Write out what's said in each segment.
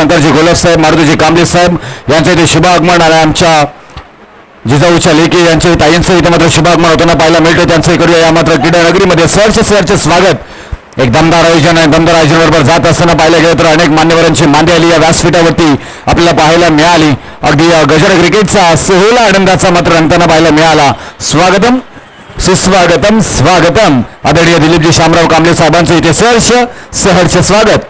शंकरजी गोलप साहेब मारुतीजी कांबळे साहेब यांचं इथे शुभ आगमन आणि आमच्या जिजाऊच्या लेकी यांचे ताईंचं इथे मात्र शुभ आगमन होताना पाहायला मिळतं त्यांचं करूया. या मात्र क्रीडा नगरीमध्ये सरचे सरचे स्वागत. एक दमदार आयोजन आहे. दमदार आयोजनाबरोबर जात असताना पाहायला गेलं तर अनेक मान्यवरांची मांडी आली. या व्यासपीठावरती आपल्याला पाहायला मिळाली. अगदी गजर क्रिकेटचा सोहळा आनंदाचा मात्र रंगताना पाहायला मिळाला. स्वागतम. सुस्वागतम. स्वागतम. आदरणीय दिलीपजी शामराव कांबळे साहेबांचं इथे सहर्ष सहर्ष स्वागत.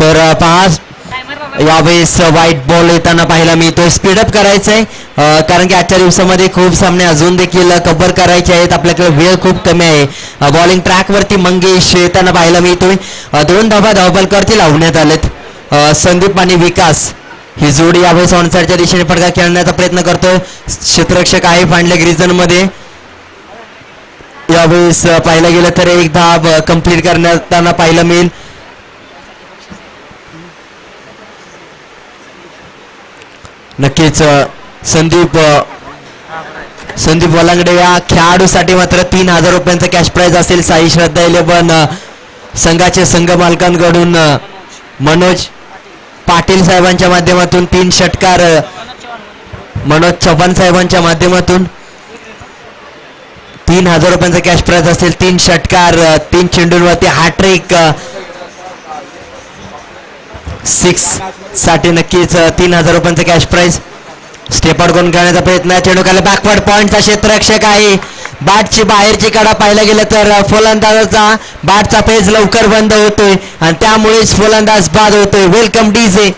तर अ, यावेळेस व्हाईट बॉल येताना पाहायला तो स्पीडअप करायचंय. आहे कारण की आजच्या दिवसामध्ये खूप सामने अजून देखील कव्हर करायचे आहेत. आपल्याकडे वेळ खूप कमी आहे. बॉलिंग ट्रॅकवरती मंगेश येताना पाहायला मिळतोय. अ, दोन धाबा धावपलकरती लावण्यात आलेत. संदीप आणि विकास. ही जोडी यावेळेस ऑनसाईडच्या दिशेने फटका खेळण्याचा प्रयत्न करतोय. क्षेत्ररक्षक आहे फांडले ग्रीजनमध्ये यावेळेस पाहिलं पाहायला गेलं तर एक धाब कंप्लीट करण्याताना पाहायला मिळेल. नक्कीच संदीप संदीप वलांगडे या खेळाडूसाठी मात्र तीन हजार रुपयांचा कॅश प्राईज असेल. साई श्रद्धा इलेवन संघाचे संघ मालकांकडून मनोज पाटील साहेबांच्या माध्यमातून तीन षटकार मनोज चव्हाण साहेबांच्या माध्यमातून तीन हजार रुपयांचं कॅश प्राईज असेल तीन षटकार तीन चेंडूंवरती हॅट्रिक सिक्ससाठी नक्कीच तीन हजार रुपयांचा कॅश प्राईज स्टेप आउट करून खेळण्याचा प्रयत्न चेंडू खाली बॅकवर्ड पॉईंटचा क्षेत्ररक्षक आहे. बॅटची बाहेरची कडा पाहायला गेलं तर अ, फलंदाजाचा बॅटचा पेज लवकर बंद होतोय. आणि त्यामुळेच फलंदाज बाद होतोय. वेलकम डीजे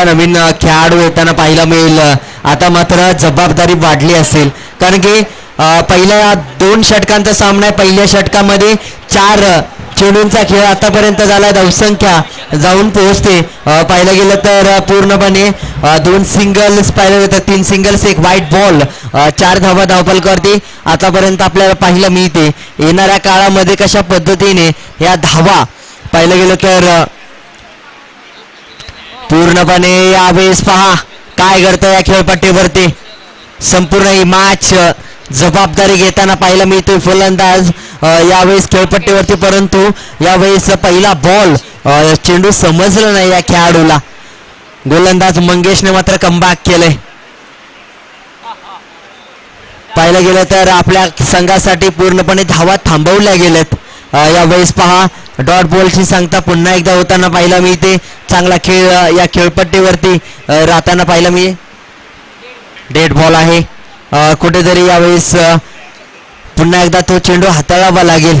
चला नवीन खेळाडू येताना पाहायला मिळेल. आता मात्र जबाबदारी वाढली असेल. कारण की पहिल्या दोन षटकांचा सामना आहे. पहिल्या षटकामध्ये चार अ, चेंडूंचा खेळ आतापर्यंत झाला धावसंख्या जाऊन पोहोचते. पाहिलं गेलं तर पूर्णपणे दोन सिंगल्स पाहिलं तर तीन सिंगल्स एक व्हाईट बॉल चार धावा धावपल करते. आतापर्यंत आपल्याला पाहायला मिळते. येणाऱ्या काळामध्ये कशा पद्धतीने या धावा पाहिलं गेलं तर पूर्णपणे यावेळेस पहा काय घडतं या खेळपट्टीवरती. संपूर्ण ही मॅच जबाबदारी घेताना पाहिलं मी तो फलंदाज यावेळेस खेळपट्टीवरती परंतु यावेळेस पहिला बॉल चेंडू समजलं नाही या खेळाडूला. गोलंदाज मंगेशने मात्र कमबॅक केलंय पाहिलं गेलं तर आपल्या संघासाठी पूर्णपणे धावा थांबवल्या गेल्यात यावेळेस पहा डॉट बॉलची सांगता पुन्हा एकदा होताना पाहिला मी इथे चांगला खेळ या खेळपट्टीवरती राहताना पाहिलं मी डेड बॉल आहे. कुठेतरी यावेळेस पुन्हा एकदा तो चेंडू हाताळावा लागेल.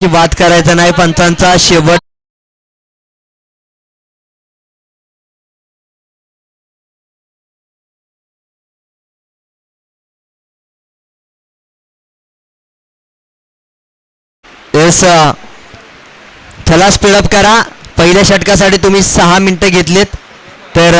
वाद करायचा नाही पंचांचा शेवट. येस चला स्पीडअप करा. पहिल्या षटकासाठी तुम्ही सहा मिनिटं घेतलीत. तर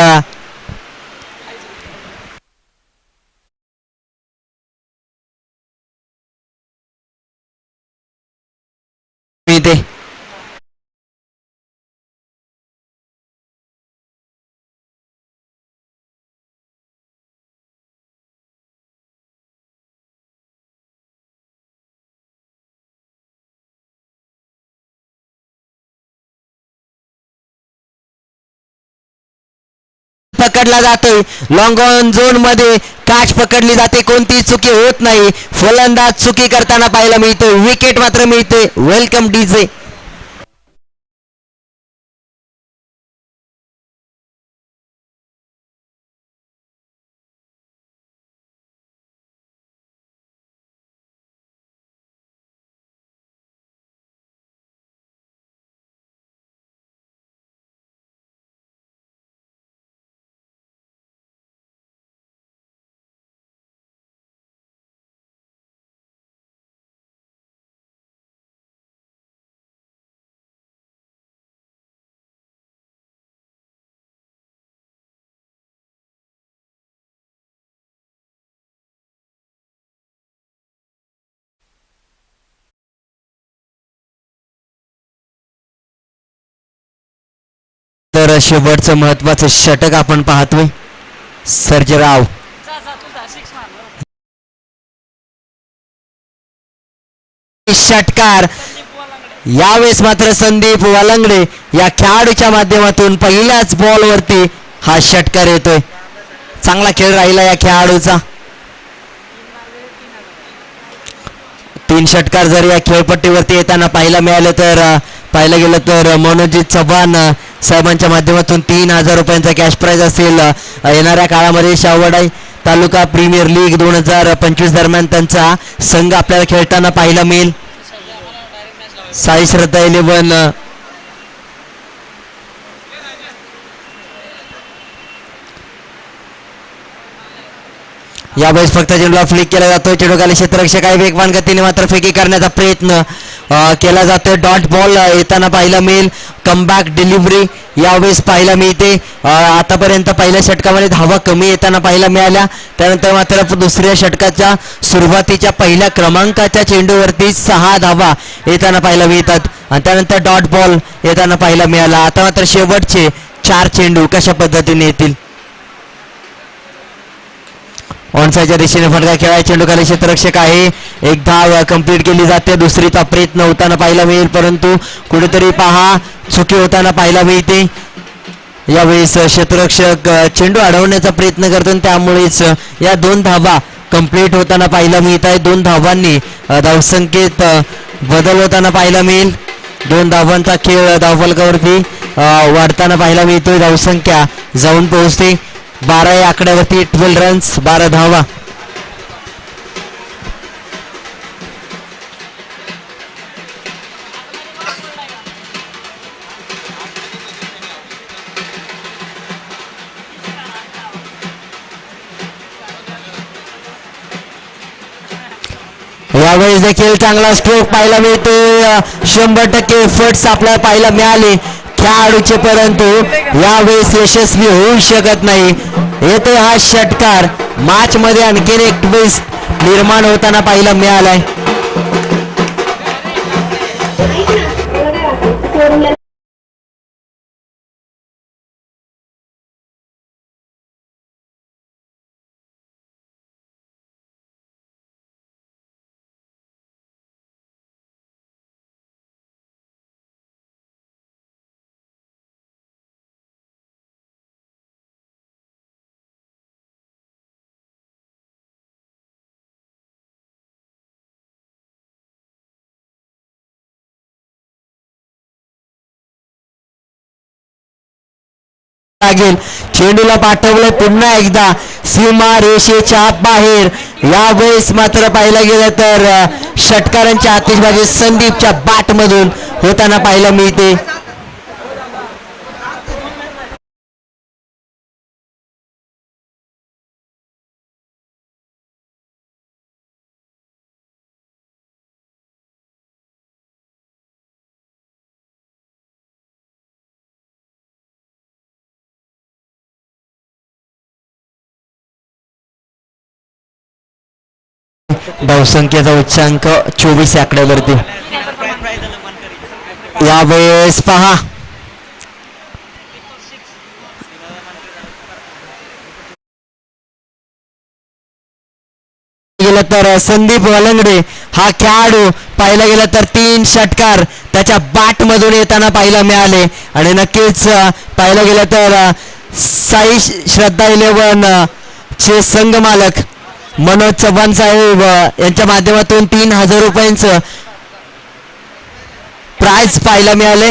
पकडला जातोय. लॉंग ऑन झोनमध्ये कॅच पकडली जाते. कोणती चुकी होत नाही. फलंदाज चुकी करताना पाहायला मिळतोय. विकेट मात्र मिळते वेलकम डीजे शेवटचं महत्वाचं षटक आपण पाहतोय. सर्जराव. षटकार. यावेळेस मात्र संदीप वालंगडे या खेळाडूच्या माध्यमातून पहिल्याच बॉलवरती हा षटकार येतोय. चांगला खेळ राहिला या खेळाडूचा. तीन षटकार जर या खेळपट्टीवरती येताना पाहायला मिळालं तर पाहायला गेलं तर मनोजित चव्हाण साहेबांच्या माध्यमातून तीन हजार रुपयांचा कॅश प्राईज असेल. येणाऱ्या काळामध्ये शावडाई तालुका प्रीमियर लीग दोन हजार पंचवीस दरम्यान त्यांचा संघ आपल्याला खेळताना पाहायला मिळेल. साई श्रद्धा इलेव्हन या वेळेस फक्त चेंडूला फ्लिक केला जातो चेंडू खाली क्षेत्ररक्षक आहे. वेगवान गतीने मात्र फेकी करण्याचा प्रयत्न केला जातो डॉट बॉल येताना पाहायला मिळेल. कमबॅक डिलिव्हरी यावेळेस पाहायला मिळते. आतापर्यंत पहिल्या षटकामध्ये धावा कमी येताना पाहायला मिळाल्या. त्यानंतर मात्र दुसऱ्या षटकाच्या सुरुवातीच्या पहिल्या क्रमांकाच्या चेंडूवरती सहा धावा येताना पाहायला मिळतात. आणि त्यानंतर डॉट बॉल येताना पाहायला मिळाला. आता मात्र शेवटचे चार चेंडू कशा पद्धतीने येतील? ऑनसाईडच्या दिशेने फटका खेळाय चेंडू क्षेत्ररक्षक आहे. एक धाव कंप्लीट केली जाते. दुसरीचा प्रयत्न होताना पाहायला मिळेल परंतु कुठेतरी पहा चुकी होताना पाहायला मिळते. यावेळेस क्षेत्ररक्षक चेंडू अडवण्याचा प्रयत्न करतो त्यामुळेच या दोन धावा कंप्लीट होताना पाहायला मिळत आहे. दोन धावांनी धावसंख्येत बदल होताना पाहायला मिळेल. दोन धावांचा खेळ धावफलकावरती वाढताना पाहायला मिळतोय. धावसंख्या जाऊन पोहोचते. बारा या आकड्यावरती ट्वेल्व रन्स बारा धावा. यावेळेस देखील चांगला स्ट्रोक पाहायला मिळतो शंभर टक्के फट्स आपल्याला पाहायला मिळाले. खेळाडूचे परंतु यावेळेस यशस्वी होऊ शकत नाही. येतो हा षटकार. मॅच मध्ये आणखीन एक ट्विस्ट निर्माण होताना पाहायला मिळालाय. लागेल. चेंडूला पाठवलं पुन्हा एकदा सीमा रेषेच्या बाहेर. यावेळेस मात्र पाहायला गेलं तर षटकारांच्या आतिषबाजी संदीपच्या बाटमधून होताना पाहायला मिळते. बहुसंख्येचा उच्चांक चोवीस या आकड्यावरती. यावेळेस पहा. गेलं तर संदीप वलंगडे हा खेळाडू पाहिला गेला तर तीन षटकार. त्याच्या बाटमधून येताना पाहायला मिळाले. आणि नक्कीच पाहिलं गेलं तर साई श्रद्धा इलेव्हन चे संघ मालक मनोज चव्हाण साहेब यांच्या माध्यमातून तीन हजार रुपयांचं प्राइज पाहायला मिळाले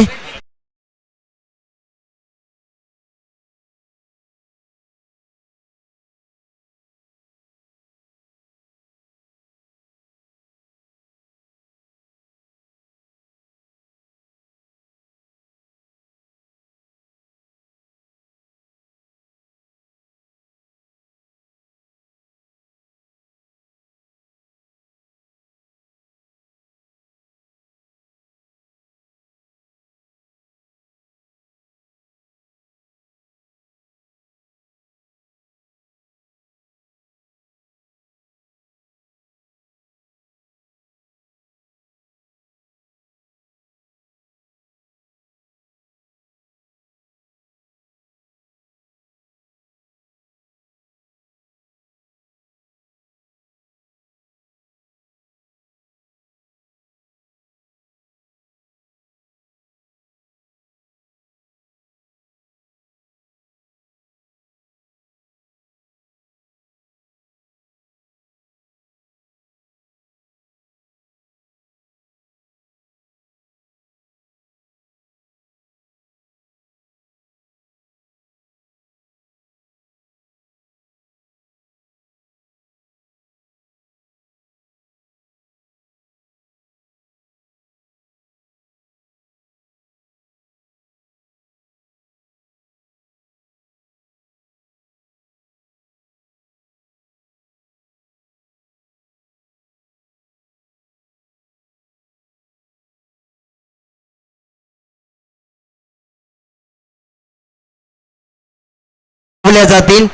खेळवल्या जातील.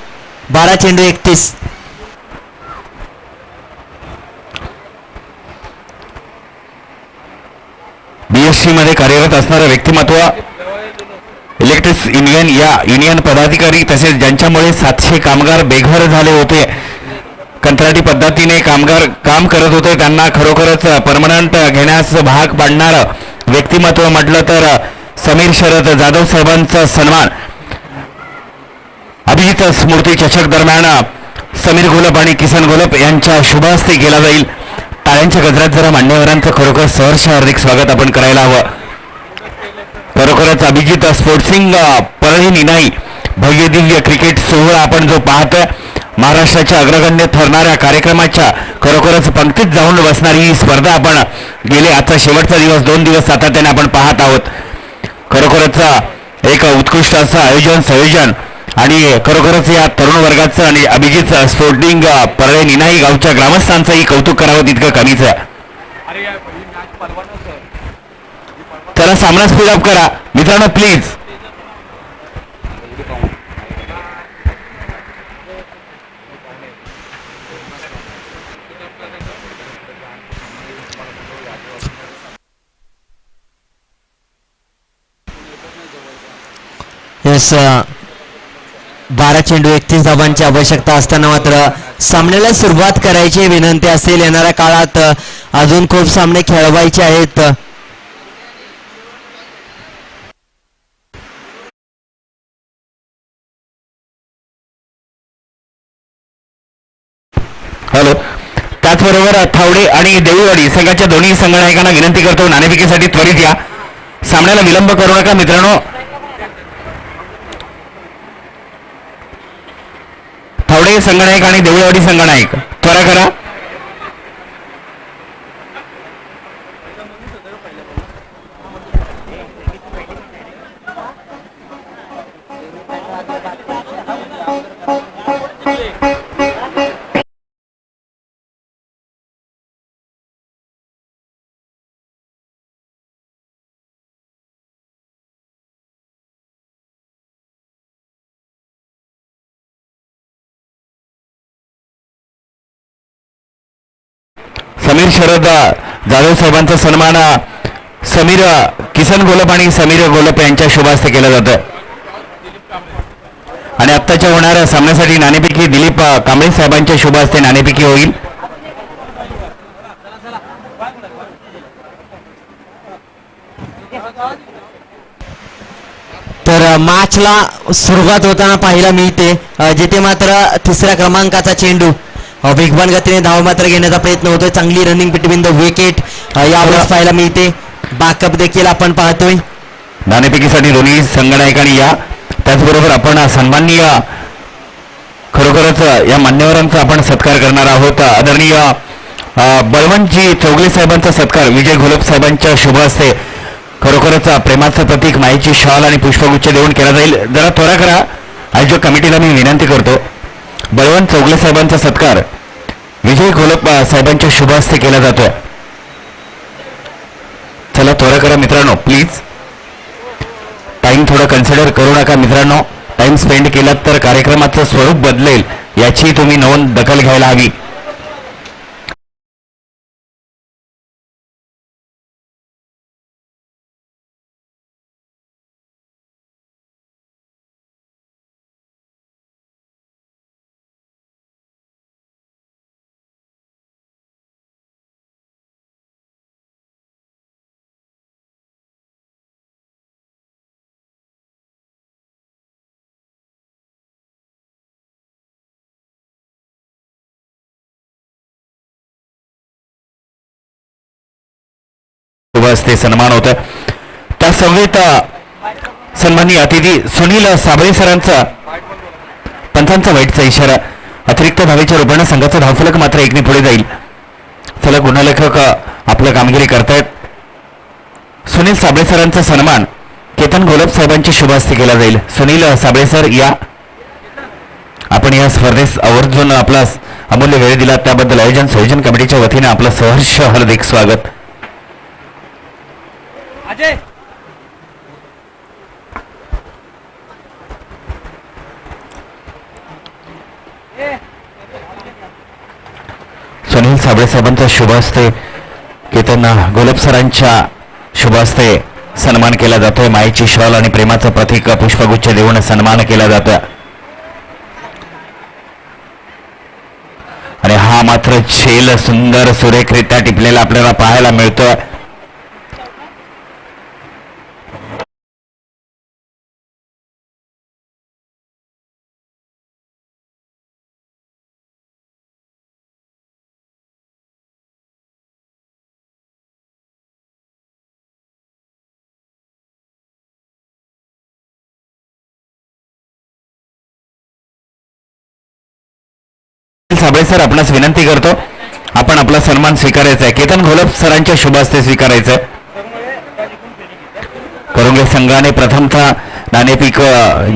बारा चेंडू एकतीस. बीएससी मध्ये कार्यरत असणारं व्यक्तिमत्व इलेक्ट्रिक युनियन या युनियन पदाधिकारी तसेच ज्यांच्यामुळे सातशे कामगार बेघर झाले होते कंत्राटी पद्धतीने कामगार काम करत होते त्यांना खरोखरच परमनंट घेण्यास भाग पाडणारं व्यक्तिमत्व म्हटलं तर समीर शरद जाधव साहेबांचा सन्मान. अभिजित स्मृती चषक दरम्यान समीर गोलप आणि किसन गोलप यांच्या शुभ हस्ते केला जाईल. टाळ्यांच्या गजरात जरा मान्यवरांचं खरोखर सहर्ष हार्दिक स्वागत आपण करायला हवं. खरोखरच अभिजित स्पोर्ट्सिंग परळी नाही भव्यदिव्य क्रिकेट सोहळा आपण जो पाहतोय महाराष्ट्राच्या अग्रगण्य ठरणाऱ्या कार्यक्रमाच्या खरोखरच पंक्तीत जाऊन बसणारी ही स्पर्धा आपण गेले आजचा शेवटचा दिवस दोन दिवस सातत्याने आपण पाहत आहोत. खरोखरच एक उत्कृष्ट असं आयोजन संयोजन आणि खरोखरच या तरुण वर्गाचं आणि अभिजित स्पोर्टिंग पर्याय निनाई गावच्या ग्रामस्थांचंही कौतुक करावं तितकं कमीच आहे. त्याला सामना स्पीड अप करा. मित्रांनो प्लीज येस बारा चेंडू एकतीस धावांची आवश्यकता असताना मात्र सामन्याला सुरुवात करायची विनंती असेल. येणाऱ्या काळात अजून खूप सामने खेळवायचे आहेत. हॅलो. त्याचबरोबर थावडे आणि देऊवाडी संघाच्या दोन्ही संघनायकांना विनंती करतो. नाणेफिकेसाठी त्वरित या. सामन्याला विलंब करू नका मित्रांनो. संगणक आणि देऊळवाडी संगणक त्वरा करा. शरद जाधव साहेबांचा सन्मान समीर किसन गोलप आणि समीर गोलप यांच्या शुभास्ते केला जातोय आणि आत्ताच्या होणाऱ्या सामन्यासाठी नाणेपैकी दिलीप कांबळे साहेबांच्या शुभास्ते होईल. तर मॅचला सुरुवात होताना पाहायला मिळते जिथे मात्र तिसऱ्या क्रमांकाचा चेंडू वेगवान गतीने धाव मात्र घेण्याचा प्रयत्न होतोय. चांगली रनिंग बिटवीन द विकेट यावेळेस पाहायला मिळते. बॅकअप देखील आपण पाहतोय. नाणेफेकीसाठी दोन्ही संघनायकांनी या. त्याचबरोबर आपण सन्माननीय खरोखरच या मान्यवरांचा आपण सत्कार करणार आहोत. आदरणीय अ, बळवंतजी चौगले साहेबांचा सत्कार विजय घोलप साहेबांच्या शुभ हस्ते. खरोखरच प्रेमाचं प्रतीक माईची शाल आणि पुष्पगुच्छ देऊन केला जाईल. जरा त्वरा करा. आयोजक कमिटीला मी विनंती करतो. बळवंत चौगले साहेबांचा सत्कार. विजय घोलप साहेबांच्या शुभ हस्ते केला जातोय. चला थोडं करा मित्रांनो प्लीज टाइम थोडं कन्सिडर करू नका मित्रांनो. टाइम स्पेंड केलात तर कार्यक्रमाचं स्वरूप बदलेल याची तुम्ही नोंद दखल घ्यायला हवी. हस्ते सन्मान होतं त्या सभेत सन्माननीय अतिथी सुनील साबळे सरांचा पंथांचा वाईटचा इशारा. अतिरिक्त धावेच्या रूपाने संघाचा धावफलक मात्र एकने पुढे जाईल. चला गुणलेखक आपलं कामगिरी करतायत. सुनील साबळे सरांचा सन्मान केतन गोलप साहेबांची शुभ हस्ते केला जाईल. सुनील साबळे सर या. आपण या स्पर्धेस आवर्जून आपला अमूल्य वेळ दिला. त्याबद्दल आयोजन संयोजन कमिटीच्या वतीने आपलं सहर्ष हार्दिक स्वागत. अजय! सुनील साबळेसाहेबांचा शुभ असते की त्यांना सरांच्या शुभ असते सन्मान केला जातोय. माईची शॉल आणि प्रेमाचं प्रतीक पुष्पगुच्छ देऊन सन्मान केला जातोय. आणि हा मात्र छेल सुंदर सुरेखरित्या टिपलेला आपल्याला पाहायला मिळतोय. साबळे सर आपणास विनंती करतो आपण आपला सन्मान स्वीकारायचा आहे. केतन घोलप सरांच्या शुभ हस्ते स्वीकारायचं करुंगे संघाने प्रथमतः नाणेपीक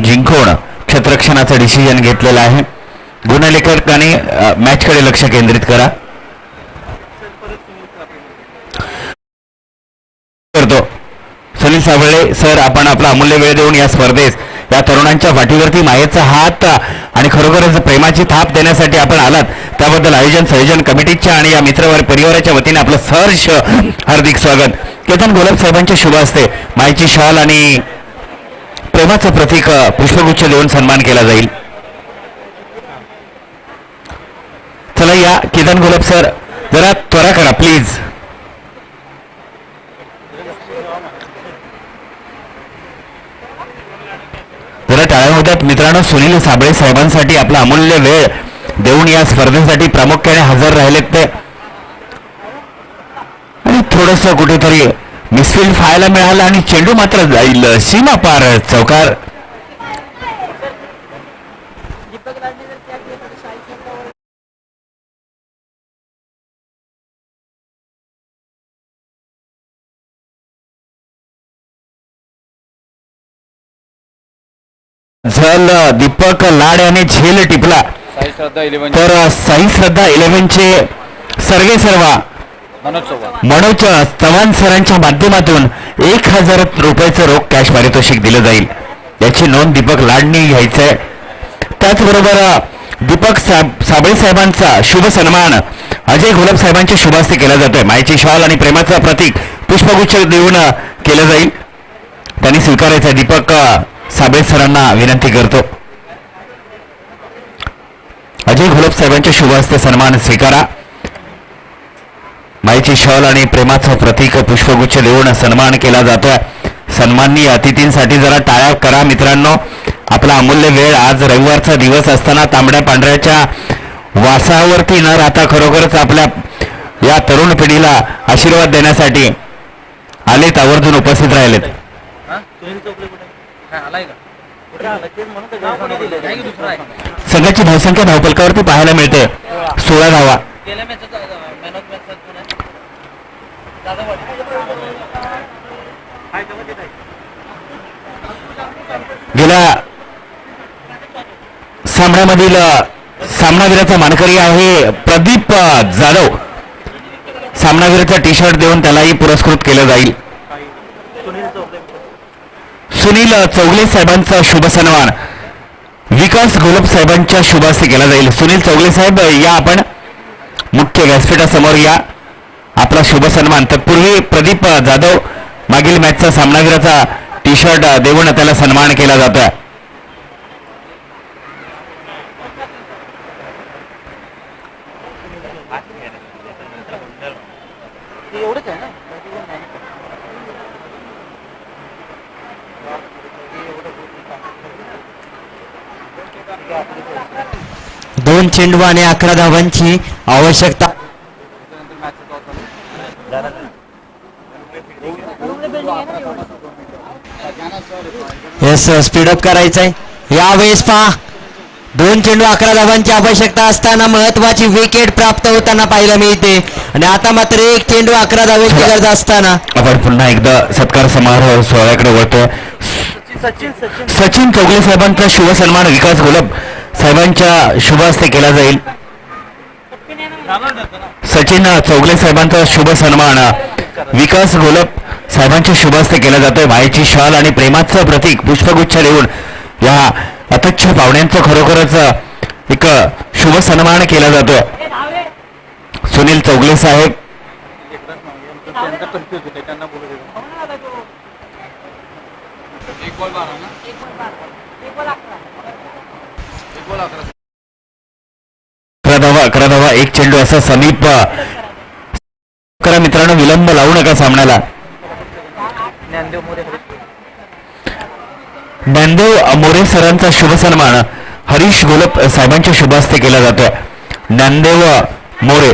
जिंकून क्षेत्ररक्षणाचं डिसिजन घेतलेलं आहे. गुणलेखकाने मॅचकडे लक्ष केंद्रित करा. करतो. सुनील साबळे सर आपण आपला अमूल्य वेळ देऊन या स्पर्धेस या तरुणांच्या पाठीवरती मायेचा हात आणि खरोखरच प्रेमाची थाप देण्यासाठी आपण आलात. त्याबद्दल आयोजन संयोजन कमिटीच्या आणि या मित्रवर परिवाराच्या वतीने आपलं सहर्ष हार्दिक स्वागत. केतन गोलब साहेबांच्या शुभ असते मायेची शाल आणि प्रेमाचं प्रतीक पुष्पगुच्छ देऊन सन्मान केला जाईल. चला या केतन गोलब सर जरा त्वरा करा प्लीज. त्याला टाळ्या होत्यात. मित्रांनो सुनील साबळे साहेबांसाठी आपला अमूल्य वेळ देऊन या स्पर्धेसाठी प्रामुख्याने हजर राहिलेत ते. आणि थोडस कुठेतरी मिसफिल्ड पाहायला मिळालं आणि चेंडू मात्र जाईल. सीमा पार चौकार. झल. दीपक लाड याने झेल टिपला. तर साई श्रद्धा इलेव्हनचे सर्वे सर्वा. मनोज चव्हाण. सरांच्या माध्यमातून एक हजार रुपयाचं रोख कॅश पारितोषिक दिलं जाईल. याची नोंद दीपक लाडनी घ्यायचंय त्याचबरोबर दीपक साब साबळे साहेबांचा शुभ सन्मान. अजय घोलप साहेबांच्या शुभ हस्ते केला जातोय. मायेची शॉल आणि प्रेमाचं प्रतीक पुष्पगुच्छ देऊन केलं जाईल. त्यांनी स्वीकारायचं. दीपक साबळे सरांना विनंती करतो. अजय घोलप साहेबांच्या शुभ हस्ते सन्मान स्वीकारा. माईची शॉल आणि प्रेमाचं प्रतीक पुष्पगुच्छ देऊन सन्मान केला जातोय. सन्माननीय अतिथींसाठी जरा टाळ्या करा मित्रांनो. आपला अमूल्य वेळ आज रविवारचा दिवस असताना तांबड्या पांढऱ्याच्या वासावरती न राहता खरोखरच आपल्या या तरुण पिढीला आशीर्वाद देण्यासाठी आलेत आवर्जून उपस्थित राहिलेत. काय आलाय का? कुठे आला तेच म्हणून तर गैरसमज दिले. नाही की दुसरा आहे. संघाची धावसंख्या धावपलकावरती पाहायला मिळते. सोळा धावा गेल्या मॅच मॅन ऑफ मॅच कोण आहे दादा गेल्या सामन्यामधील सामनावीराचा मानकरी आहे प्रदीप जाधव. सामनावीराचा टी शर्ट देऊन त्यालाही पुरस्कृत केलं जाईल. सुनील चौगले साहेबांचा शुभ सन्मान विकास गोलप साहेबांच्या शुभ केला जाईल. सुनील चौगले साहेब या आपण मुख्य व्यासपीठासमोर या. आपला शुभ सन्मान. तत्पूर्वी प्रदीप जाधव मागील मॅचचा सामनावीराचा टी शर्ट देऊन त्याला सन्मान केला जातोय. चेंडू आणि अकरा धावांची आवश्यकता. येस स्पीडअप करायचंय. यावेळेस पहा दोन चेंडू अकरा धावांची आवश्यकता असताना महत्वाची विकेट प्राप्त होताना पाहायला मिळते. आणि आता मात्र एक चेंडू अकरा धावेची गरज असताना. आपण पुन्हा एकदा सत्कार समारोह सोहळ्याकडे वळतोय. सचिन सचिन सचिन. चौगले साहेबांचा शुभ सन्मान विकास घोलप साहेबांच्या शुभ हस्ते केला जाईल. सचिन चौगले साहेबांचा शुभ सन्मान. विकास गोलप साहेबांच्या शुभ हस्ते केला जातोय. मायेची शाल आणि प्रेमाचं प्रतीक पुष्पगुच्छ देऊन या अतच्छ पाहुण्यांचं खरोखरच एक शुभ सन्मान केला जातोय. सुनील चौगले साहेब. त्यांचा कन्फ्युज होते त्यांना बोलू दे अकरा धावा अकरा धावा एक चेंडू असा समीप करा मित्रांनो विलंब लावू नका सामन्याला. ज्ञानदेव मोरे सरांचा शुभ सन्मान. हरीश गोलप साहेबांच्या शुभास्ते केला जातोय. ज्ञानदेव मोरे.